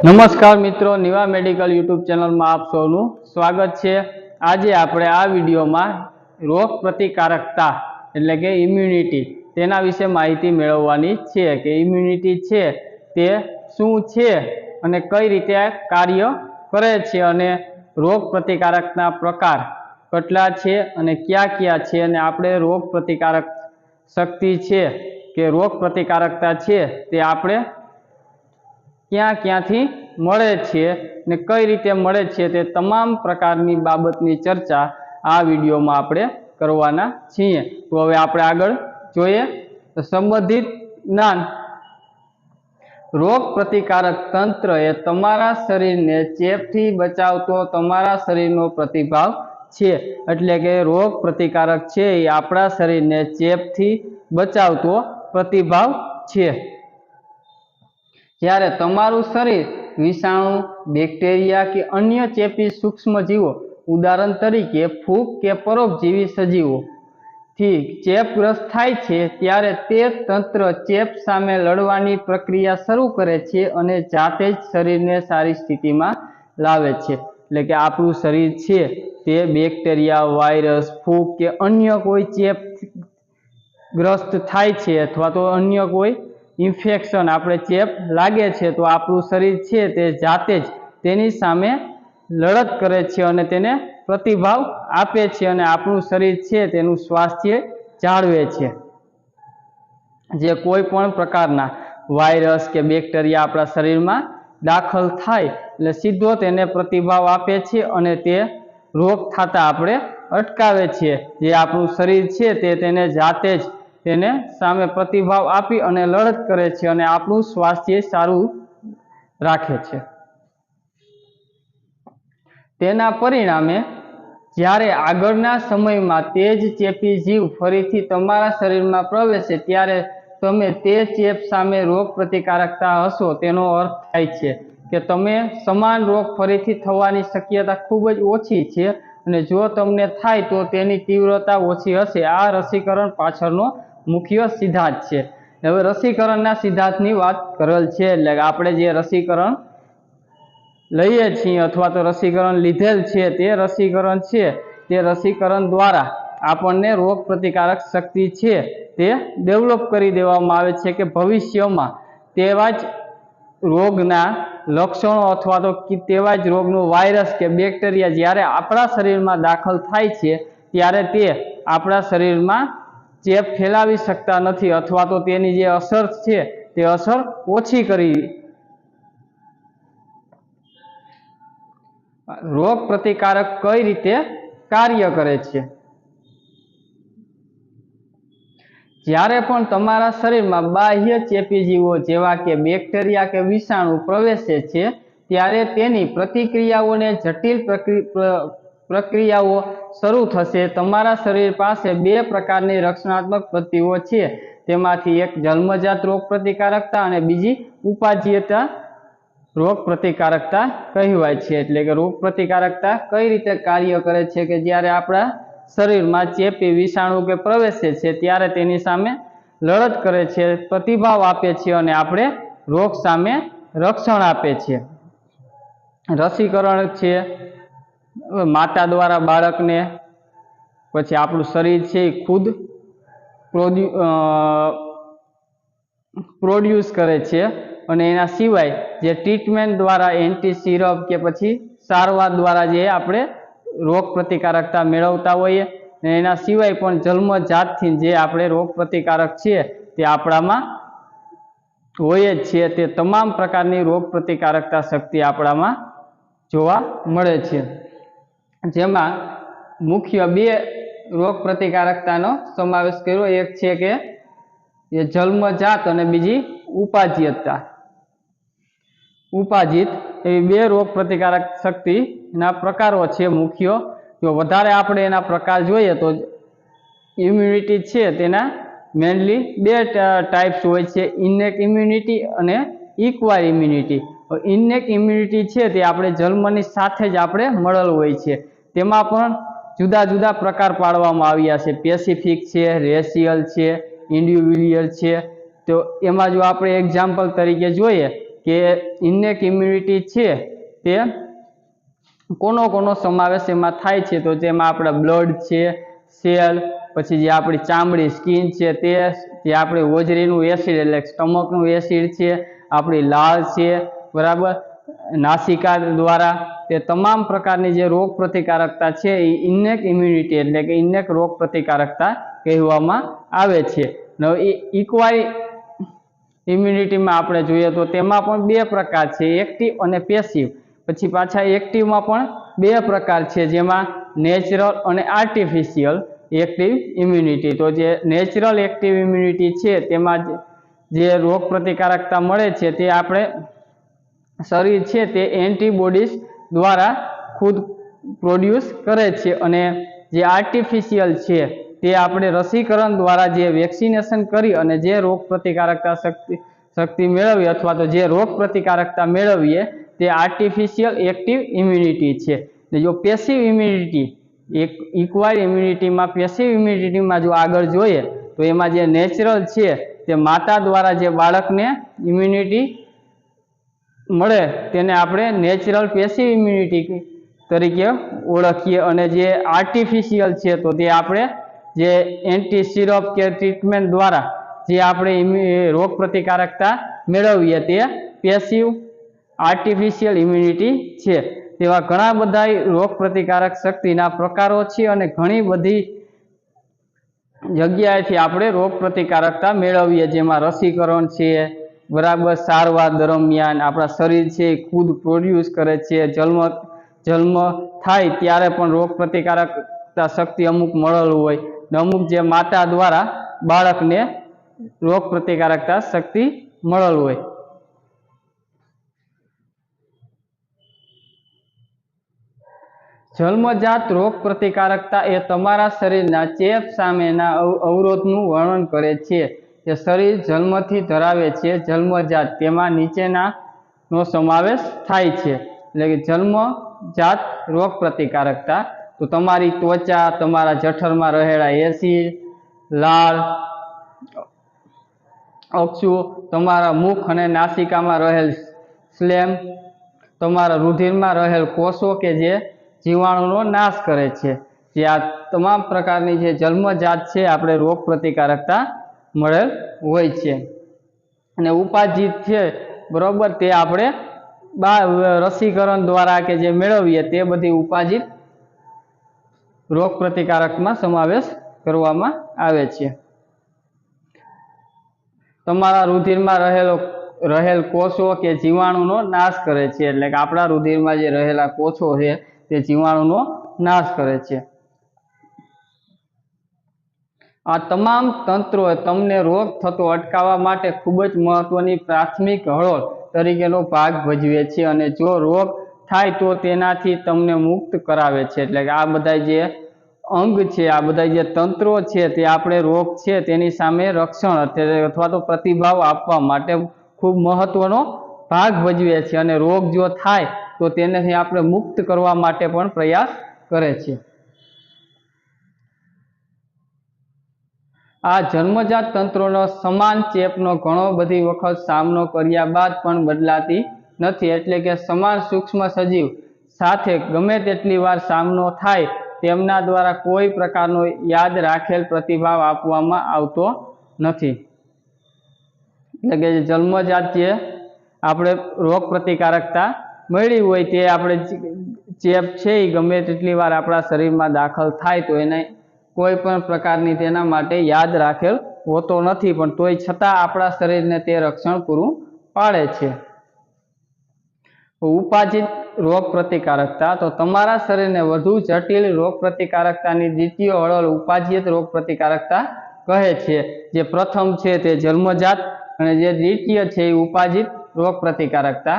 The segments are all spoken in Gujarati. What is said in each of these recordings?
નમસ્કાર મિત્રો, નિવા મેડિકલ યુટ્યુબ ચેનલમાં આપ સૌનું સ્વાગત છે. આજે આપણે આ વિડીયોમાં રોગ પ્રતિકારકતા એટલે કે ઇમ્યુનિટી તેના વિશે માહિતી મેળવવાની છે કે ઇમ્યુનિટી છે તે શું છે અને કઈ રીતે કાર્ય કરે છે અને રોગ પ્રતિકારકના પ્રકાર કેટલા છે અને કયા કયા છે અને આપણે રોગ પ્રતિકારક શક્તિ છે કે રોગ પ્રતિકારકતા છે તે આપણે ક્યાં ક્યાંથી મળે છે ને કઈ રીતે મળે છે તે તમામ પ્રકારની બાબતની ચર્ચા આ વિડીયોમાં આપણે કરવાના છીએ. તો હવે આપણે આગળ જોઈએ. તો સંબંધિત જ્ઞાન. રોગ પ્રતિકારક તંત્ર એ તમારા શરીરને ચેપથી બચાવતો તમારા શરીરનો પ્રતિભાવ છે. એટલે કે રોગ પ્રતિકારક છે એ આપણા શરીરને ચેપથી બચાવતો પ્રતિભાવ છે. જ્યારે તમારું શરીર વિષાણુ, બેક્ટેરિયા કે અન્ય ચેપી સૂક્ષ્મજીવો ઉદાહરણ તરીકે ફૂગ કે પરોપજીવી સજીવો થી ચેપગ્રસ્ત થાય છે, ત્યારે તે તંત્ર ચેપ સામે લડવાની પ્રક્રિયા શરૂ કરે છે અને જાતે જ શરીરને સારી સ્થિતિમાં લાવે છે. એટલે કે આપણું શરીર છે તે બેક્ટેરિયા, વાયરસ, ફૂગ કે અન્ય કોઈ ચેપ ગ્રસ્ત થાય છે અથવા તો અન્ય કોઈ ઇન્ફેક્શન આપણે ચેપ લાગે છે તો આપણું શરીર છે તે જાતે જ તેની સામે લડત કરે છે અને તેને પ્રતિભાવ આપે છે અને આપણું શરીર છે તેનું સ્વાસ્થ્ય જાળવે છે. જે કોઈ પણ પ્રકારના વાયરસ કે બેક્ટેરિયા આપણા શરીરમાં દાખલ થાય એટલે સીધો તેને પ્રતિભાવ આપે છે અને તે રોગ થતા આપણે અટકાવે છે. જે આપણું શરીર છે તે તેને જાતે જ તેને સામે પ્રતિભાવ આપી અને લડત કરે છે અને આપણું સ્વાસ્થ્ય સારું રાખે છે. તેના પરિણામે જ્યારે આગળના સમયમાં તે જ ચેપી જીવ ફરીથી તમારા શરીરમાં પ્રવેશે ત્યારે તમે તે ચેપ સામે રોગ પ્રતિકારકતા હશો તેનો અર્થ થાય છે કે તમે સમાન રોગ ફરીથી થવાની શક્યતા ખૂબ જ ઓછી છે અને જો તમને થાય તો તેની તીવ્રતા ઓછી હશે. આ રસીકરણ પાછળનો મુખ્ય સિદ્ધાંત છે. હવે રસીકરણના સિદ્ધાંતની વાત કરેલ છે, એટલે આપણે જે રસીકરણ લઈએ છીએ અથવા તો રસીકરણ લીધેલ છે, તે રસીકરણ છે. તે રસીકરણ દ્વારા આપણને રોગ પ્રતિકારક શક્તિ છે, તે ડેવલપ કરી દેવામાં આવે છે કે ભવિષ્યમાં તેવા જ રોગના લક્ષણો અથવા તો તેવા જ રોગનું વાયરસ કે બેક્ટેરિયા જ્યારે આપણા શરીરમાં દાખલ થાય છે, ત્યારે તે આપણા શરીરમાં ચેપ ફેલાવી શકતા નથી અથવા તો તેની જે અસર છે તે અસર ઓછી કરી રોગ પ્રતિકારક કઈ રીતે કાર્ય કરે છે? જ્યારે પણ તમારા શરીરમાં બાહ્ય ચેપી જીવો જેવા કે બેક્ટેરિયા કે વિષાણુ પ્રવેશે છે, ત્યારે તેની પ્રતિક્રિયાઓને જટિલ પ્રક્રિયાઓ શરૂ થશે. તમારા શરીર પાસે બે પ્રકારની રક્ષણાત્મક પ્રતિઓ છે. તેમાંથી એક જન્મજાત રોગ પ્રતિકારકતા અને બીજી ઉપાજીયતા રોગ પ્રતિકારકતા કહેવાય છે. એટલે કે રોગ પ્રતિકારકતા કઈ રીતે કાર્ય કરે છે કે જ્યારે આપણા શરીરમાં ચેપી વિષાણુ કે પ્રવેશે છે, ત્યારે તેની સામે લડત કરે છે, પ્રતિભાવ આપે છે અને આપણે રોગ સામે રક્ષણ આપે છે. રસીકરણ છે માતા દ્વારા બાળકને પછી આપણું શરીર છે એ ખુદ પ્રોડ્યુ પ્રોડ્યુસ કરે છે અને એના સિવાય જે ટ્રીટમેન્ટ દ્વારા એન્ટી સિરપ કે પછી સારવાર દ્વારા જે આપણે રોગ પ્રતિકારકતા મેળવતા હોઈએ અને એના સિવાય પણ જન્મજાતથી જે આપણે રોગ પ્રતિકારક છીએ તે આપણામાં હોય જ છે. તે તમામ પ્રકારની રોગ પ્રતિકારકતા શક્તિ આપણામાં જોવા મળે છે. જેમાં મુખ્ય બે રોગ પ્રતિકારકતાનો સમાવેશ કર્યો. એક છે કે એ જન્મજાત અને બીજી ઉપાજીયતા ઉપાજિત એવી બે રોગ પ્રતિકારક શક્તિના પ્રકારો છે મુખ્ય. જો વધારે આપણે એના પ્રકાર જોઈએ તો ઇમ્યુનિટી છે તેના મેનલી બે ટાઈપ્સ હોય છે. ઇનેક ઇમ્યુનિટી અને ઇક્વાયર ઇમ્યુનિટી ઇનેક ઇમ્યુનિટી છે તે આપણે જન્મની સાથે જ આપણે મળેલ હોય છે. તેમાં પણ જુદા જુદા પ્રકાર પાડવામાં આવ્યા છે. પેસિફિક છે રેશિયલ છે ઇન્ડિવિડ્યુઅલ છે. તો એમાં જો આપણે એક્ઝામ્પલ તરીકે જોઈએ કે ઇનેક ઇમ્યુનિટી છે તે કોનો કોનો સમાવેશ એમાં થાય છે? તો જેમાં આપણા બ્લડ છે સેલ પછી જે આપણી ચામડી સ્કિન છે તે, જે આપણે હોજરીનું એસિડ એટલે સ્ટમકનું એસિડ છે, આપણી લાળ છે, બરાબર? નાસિકા દ્વારા તે તમામ પ્રકારની જે રોગ પ્રતિકારકતા છે એ ઇનેક ઇમ્યુનિટી એટલે કે ઇનેક રોગ પ્રતિકારકતા કહેવામાં આવે છે. ઇક્વાઈ ઇમ્યુનિટીમાં આપણે જોઈએ તો તેમાં પણ બે પ્રકાર છે એક્ટિવ અને પેસિવ પછી પાછા એક્ટિવમાં પણ બે પ્રકાર છે, જેમાં નેચરલ અને આર્ટિફિશિયલ એક્ટિવ ઇમ્યુનિટી તો જે નેચરલ એક્ટિવ ઇમ્યુનિટી છે, તેમાં જે રોગ પ્રતિકારકતા મળે છે, તે આપણે શરીર છે તે એન્ટીબોડીઝ દ્વારા ખુદ પ્રોડ્યુસ કરે છે અને જે આર્ટિફિશિયલ છે તે આપણે રસીકરણ દ્વારા જે વેક્સિનેશન કરી અને જે રોગ પ્રતિકારકતા શક્તિ શક્તિ મેળવીએ અથવા તો જે રોગ પ્રતિકારકતા મેળવીએ, તે આર્ટિફિશિયલ એક્ટિવ ઇમ્યુનિટી છે. જો પેસિવ ઇમ્યુનિટી, એક ઇક્વાયર ઇમ્યુનિટીમાં પેસિવ ઇમ્યુનિટીમાં જો આગળ જોઈએ, તો એમાં જે નેચરલ છે તે માતા દ્વારા જે બાળકને ઇમ્યુનિટી મળે તેને આપણે નેચરલ પેસિવ ઇમ્યુનિટી તરીકે ઓળખીએ અને જે આર્ટિફિશિયલ છે તો તે આપણે જે એન્ટી સિરપ કે ટ્રીટમેન્ટ દ્વારા જે આપણે રોગ પ્રતિકારકતા મેળવીએ તે પેસિવ આર્ટિફિશિયલ ઇમ્યુનિટી છે. તેવા ઘણા બધા રોગ પ્રતિકારક શક્તિના પ્રકારો છે અને ઘણી બધી જગ્યાએથી આપણે રોગ પ્રતિકારકતા મેળવીએ જેમાં રસીકરણ છે બરાબર સારવાર દરમિયાન આપણા શરીર છે ખુદ પ્રોડ્યુસ કરે છે. જન્મ જન્મ થાય ત્યારે પણ રોગ પ્રતિકારકતા શક્તિ અમુક મળેલું હોય ને અમુક જે માતા દ્વારા બાળકને રોગ પ્રતિકારકતા શક્તિ મળેલું હોય. જન્મજાત રોગ પ્રતિકારકતા એ તમારા શરીરના ચેપ સામેના અવ- અવરોધનું વર્ણન કરે છે. જે શરીર જન્મથી ધરાવે છે, જન્મજાત, તેમાં નીચેનાનો સમાવેશ થાય છે. એટલે કે જન્મજાત રોગ પ્રતિકારકતા. તો તમારી ત્વચા, તમારા જઠરમાં રહેલા એસિડ લાળ, અક્ષુ, તમારા મુખ અને નાસિકામાં રહેલ સ્લેમ તમારા રુધિરમાં રહેલ કોષો કે જે જીવાણુનો નાશ કરે છે. જે આ તમામ પ્રકારની જે જન્મજાત છે, આપણે રોગ પ્રતિકારકતા મળેલ હોય છે. અને ઉપાજિત છે, બરોબર, તે આપણે બા, રસીકરણ દ્વારા કે જે મેળવીએ, તે બધી ઉપાજિત રોગ પ્રતિકારકમાં સમાવેશ કરવામાં આવે છે. તમારા રુધિરમાં રહેલો, રહેલ કોષો કે જીવાણુનો નાશ કરે છે. એટલે કે આપણા રુધિરમાં જે રહેલા કોષો છે, તે જીવાણુનો નાશ કરે છે. આ તમામ તંત્રો તમને રોગ થતો અટકાવવા માટે ખૂબ જ મહત્વની પ્રાથમિક હળોળ તરીકેનો ભાગ ભજવે છે અને જો રોગ થાય તો તેનાથી તમને મુક્ત કરાવે છે. એટલે કે આ બધા જે અંગ છે, આ બધા જે તંત્રો છે, તે આપણે રોગ છે તેની સામે રક્ષણ અથવા તો પ્રતિભાવ આપવા માટે ખૂબ મહત્વનો ભાગ ભજવે છે અને રોગ જો થાય તો તેનાથી આપણે મુક્ત કરવા માટે પણ પ્રયાસ કરે છે. આ જન્મજાત તંત્રોનો સમાન ચેપનો ઘણો બધી વખત સામનો કર્યા બાદ પણ બદલાતી નથી. એટલે કે સમાન સૂક્ષ્મ સજીવ સાથે ગમે તેટલી વાર સામનો થાય તેમના દ્વારા કોઈ પ્રકારનો યાદ રાખેલ પ્રતિભાવ આપવામાં આવતો નથી. એટલે કે જે જન્મજાત જે આપણે રોગ પ્રતિકારકતા મળી હોય તે આપણે ચેપ છે એ ગમે તેટલી વાર આપણા શરીરમાં દાખલ થાય તો એને કોઈ પણ પ્રકારની તેના માટે યાદ રાખેલ હોતો નથી, પણ તોય છતાં આપણા શરીરને તે રક્ષણ પૂરું પાડે છે. ઉપાજિત રોગ પ્રતિકારકતા તો તમારા શરીરને વધુ જટિલ રોગ પ્રતિકારકતાની દ્વિતીય અળલ ઉપાજિત રોગ પ્રતિકારકતા કહે છે. જે પ્રથમ છે તે જન્મજાત અને જે દ્વિતીય છે એ ઉપાજિત રોગ પ્રતિકારકતા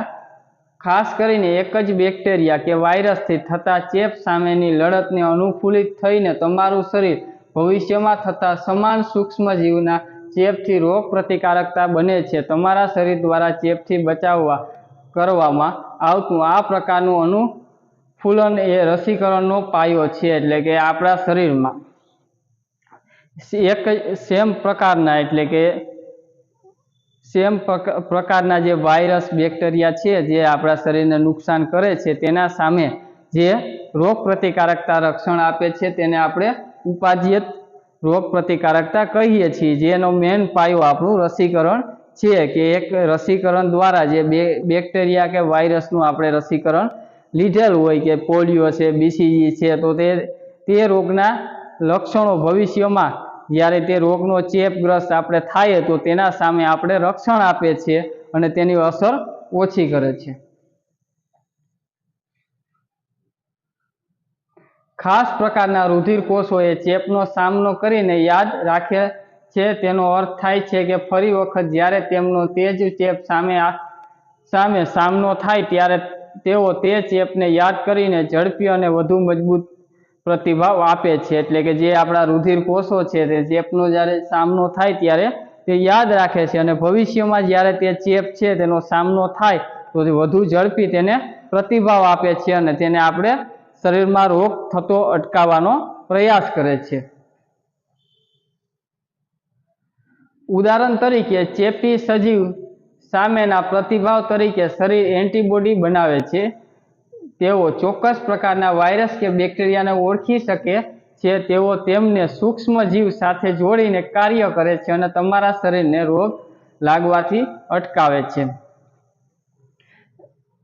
ખાસ કરીને એક જ બેક્ટેરિયા કે વાયરસથી થતા ચેપ સામેની લડતને અનુકૂલિત થઈને તમારું શરીર ભવિષ્યમાં થતા સમાન સૂક્ષ્મજીવના ચેપથી રોગ પ્રતિકારકતા બને છે. તમારા શરીર દ્વારા ચેપથી બચાવવા કરવામાં આવતું આ પ્રકારનું અનુકૂલન એ રસીકરણનો પાયો છે એટલે કે આપણા શરીરમાં. એક સેમ પ્રકારના એટલે કે સેમ પ્રકારના જે વાયરસ, બેક્ટેરિયા છે, જે આપણા શરીરને નુકસાન કરે છે, તેના સામે જે રોગ પ્રતિકારકતા રક્ષણ આપે છે, તેને આપણે ઉપાજિત રોગ પ્રતિકારકતા કહીએ છીએ. જેનો મેન પાયો આપણું રસીકરણ છે કે એક રસીકરણ દ્વારા જે બેક્ટેરિયા કે વાયરસનું આપણે રસીકરણ લીધેલ હોય કે પોલિયો છે, બીસીજી છે, તો તે તે રોગના લક્ષણો ભવિષ્યમાં જ્યારે તે રોગનો ચેપગ્રસ્ત આપણે થાય તો તેના સામે આપણે રક્ષણ આપે છે અને તેની અસર ઓછી કરે છે. ખાસ પ્રકારના રુધિર કોષો એ ચેપનો સામનો કરીને યાદ રાખે છે. તેનો અર્થ થાય છે કે ફરી વખત જ્યારે તેમનો તે જ ચેપ સામે સામે સામનો થાય ત્યારે તેઓ તે ચેપને યાદ કરીને ઝડપી અને વધુ મજબૂત પ્રતિભાવ આપે છે. એટલે કે જે આપણા રુધિર કોષો છે તે ચેપનો જ્યારે સામનો થાય ત્યારે તે યાદ રાખે છે અને ભવિષ્યમાં જ્યારે તે ચેપ છે તેનો સામનો થાય તો વધુ ઝડપી તેને પ્રતિભાવ આપે છે અને તેને આપણે શરીરમાં રોગ થતો અટકાવવાનો પ્રયાસ કરે છે. ઉદાહરણ તરીકે ચેપી સજીવ સામેના પ્રતિભાવ તરીકે શરીર એન્ટીબોડી બનાવે છે. તેઓ ચોક્કસ પ્રકારના વાયરસ કે બેક્ટેરિયાને ઓળખી શકે છે. તેઓ તેમને સૂક્ષ્મ જીવ સાથે જોડીને કાર્ય કરે છે અને તમારા શરીરને રોગ લાગવાથી અટકાવે છે.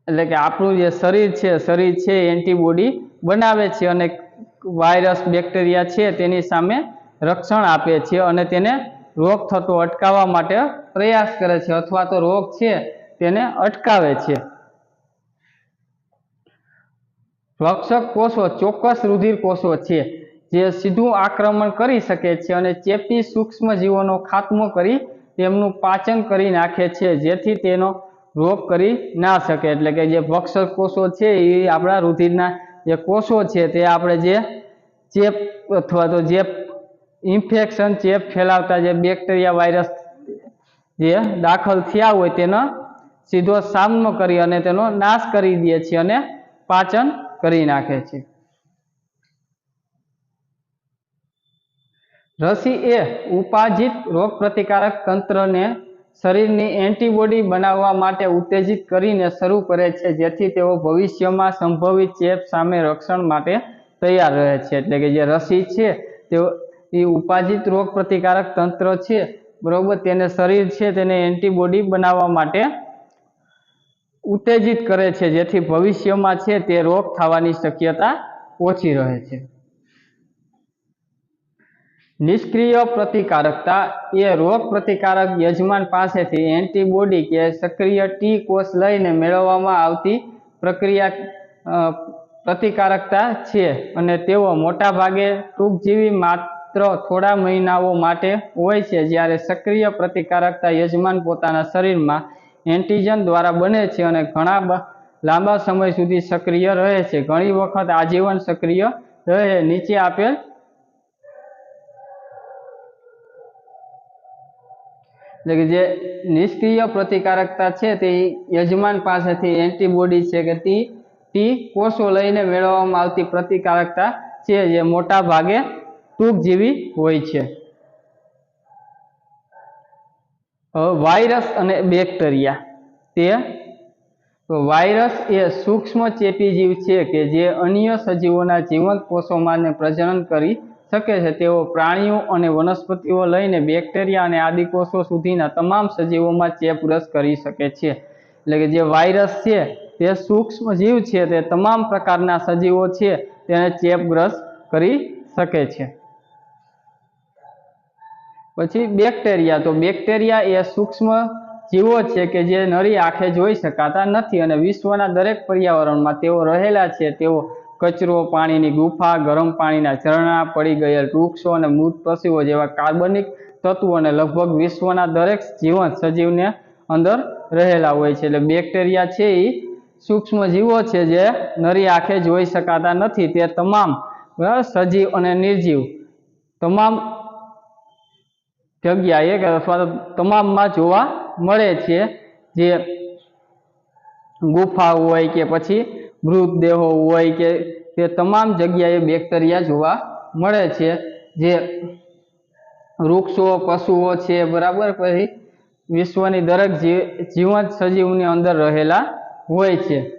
એટલે કે આપણું જે શરીર છે શરીર છે એન્ટીબોડી બનાવે છે અને વાયરસ, બેક્ટેરિયા છે તેની સામે રક્ષણ આપે છે અને તેને રોગ થતો અટકાવવા માટે પ્રયાસ કરે છે અથવા તો રોગ છે તેને અટકાવે છે. રક્ષક કોષો ચોક્કસ રુધિર કોષો છે, જે સીધું આક્રમણ કરી શકે છે અને ચેપી સૂક્ષ્મ જીવોનો ખાત્મો કરી તેમનું પાચન કરી નાખે છે, જેથી તેનો રોગ કરી ના શકે. એટલે કે જે ભક્ષક કોષો છે એ આપણા રુધિરના જે કોષો છે તે આપણે જે ચેપ અથવા તો જે ઇન્ફેક્શન, ચેપ ફેલાવતા જે બેક્ટેરિયા વાયરસ જે દાખલ થયા હોય તેનો સીધો સામનો કરી અને તેનો નાશ કરી દે છે અને પાચન કરી નાખે છે. રસી એ ઉપાજિત રોગ પ્રતિકારક તંત્રને શરીરની એન્ટીબોડી બનાવવા માટે ઉત્તેજિત કરીને શરૂ કરે છે, જેથી તેઓ ભવિષ્યમાં સંભવિત ચેપ સામે રક્ષણ માટે તૈયાર રહે છે. એટલે કે જે રસી છે, તેઓ એ ઉપાજિત રોગ પ્રતિકારક તંત્ર છે, બરોબર? તેને શરીર છે, તેને એન્ટીબોડી બનાવવા માટે ઉત્તેજિત કરે છે, જેથી ભવિષ્યમાં છે તે રોગ થવાની શક્યતા ઓછી રહે છે. નિષ્ક્રિય પ્રતિકારકતા એ રોગ પ્રતિકારક યજમાન પાસેથી એન્ટીબોડી કે સક્રિય ટી કોષ લઈને મેળવવામાં આવતી પ્રક્રિયા પ્રતિકારકતા છે અને તેઓ મોટાભાગે ટૂંકજીવી માત્ર થોડા મહિનાઓ માટે હોય છે, જ્યારે સક્રિય પ્રતિકારકતા યજમાન પોતાના શરીરમાં એન્ટીજન દ્વારા બને છે અને ઘણા લાંબા સમય સુધી સક્રિય રહે છે ઘણી વખત આજીવન સક્રિય રહે. નીચે આપેલ એટલે કે જે નિષ્ક્રિય પ્રતિકારકતા છે તે યજમાન પાસેથી એન્ટીબોડી છે કે તે ટી કોષો લઈને મેળવવામાં આવતી પ્રતિકારકતા છે જે મોટા ભાગે ટૂંક જેવી હોય છે હવે વાયરસ અને બેક્ટેરિયા. તે વાયરસ એ સૂક્ષ્મ ચેપી જીવ છે કે જે અન્ય સજીવોના જીવંત કોષોમાં પ્રજનન કરી શકે છે. તેઓ પ્રાણીઓ અને વનસ્પતિઓ લઈને બેક્ટેરિયા અને આદિકોષો સુધીના તમામ સજીવોમાં ચેપગ્રસ્ત કરી શકે છે. એટલે કે જે વાયરસ છે, તે સૂક્ષ્મ જીવ છે, તે તમામ પ્રકારના સજીવો છે, તેને ચેપગ્રસ્ત કરી શકે છે. પછી બેક્ટેરિયા. તો બેક્ટેરિયા એ સૂક્ષ્મ જીવો છે કે જે નરી આંખે જોઈ શકાતા નથી અને વિશ્વના દરેક પર્યાવરણમાં તેઓ રહેલા છે. તેઓ કચરો, પાણીની ગુફા, ગરમ પાણીના ઝરણા, પડી ગયેલ વૃક્ષો અને મૃત પશુઓ જેવા કાર્બનિક તત્વોને લગભગ વિશ્વના દરેક જીવંત સજીવને અંદર રહેલા હોય છે. એટલે બેક્ટેરિયા છે એ સૂક્ષ્મ જીવો છે જે નરી આંખે જોઈ શકાતા નથી. તે તમામ સજીવ અને નિર્જીવ, તમામ જગ્યાએ કે અથવા તો તમામમાં જોવા મળે છે, જે ગુફા હોય કે પછી મૃતદેહો હોય કે તે તમામ જગ્યાએ બેક્ટેરિયા જોવા મળે છે, જે વૃક્ષો, પશુઓ છે, બરાબર? પછી વિશ્વની દરેક જીવ જીવંત સજીવની અંદર રહેલા હોય છે.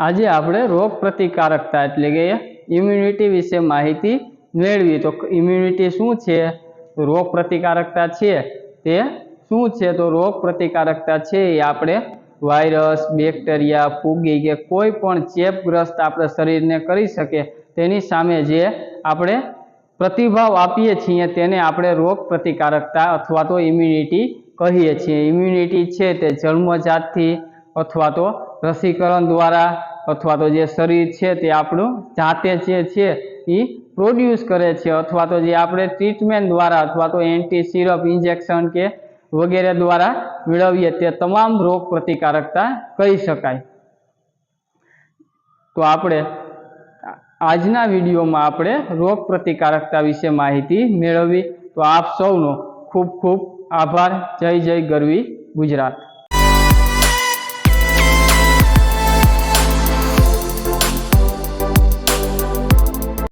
આજે આપણે રોગ પ્રતિકારકતા એટલે કે ઇમ્યુનિટી વિશે માહિતી મેળવી. તો ઇમ્યુનિટી શું છે? રોગ પ્રતિકારકતા છે. તે શું છે? તો રોગ પ્રતિકારકતા છે એ આપણે વાયરસ બેક્ટેરિયા ફૂગી કે કોઈ પણ ચેપગ્રસ્ત આપણે શરીરને કરી શકે તેની સામે જે આપણે પ્રતિભાવ આપીએ છીએ તેને આપણે રોગ પ્રતિકારકતા અથવા તો ઇમ્યુનિટી કહીએ છીએ. ઇમ્યુનિટી છે તે જન્મજાતથી અથવા તો રસીકરણ દ્વારા અથવા તો જે શરીર છે તે આપણું જાતે જે છે એ પ્રોડ્યુસ કરે છે અથવા તો જે આપણે ટ્રીટમેન્ટ દ્વારા અથવા તો એન્ટી સિરપ ઇન્જેક્શન કે વગેરે દ્વારા મેળવીએ તે તમામ રોગ પ્રતિકારકતા કહી શકાય. તો આપણે આજના વિડીયોમાં આપણે રોગ પ્રતિકારકતા વિશે માહિતી મેળવી. તો આપ સૌનો ખૂબ ખૂબ આભાર. જય જય ગરવી ગુજરાત.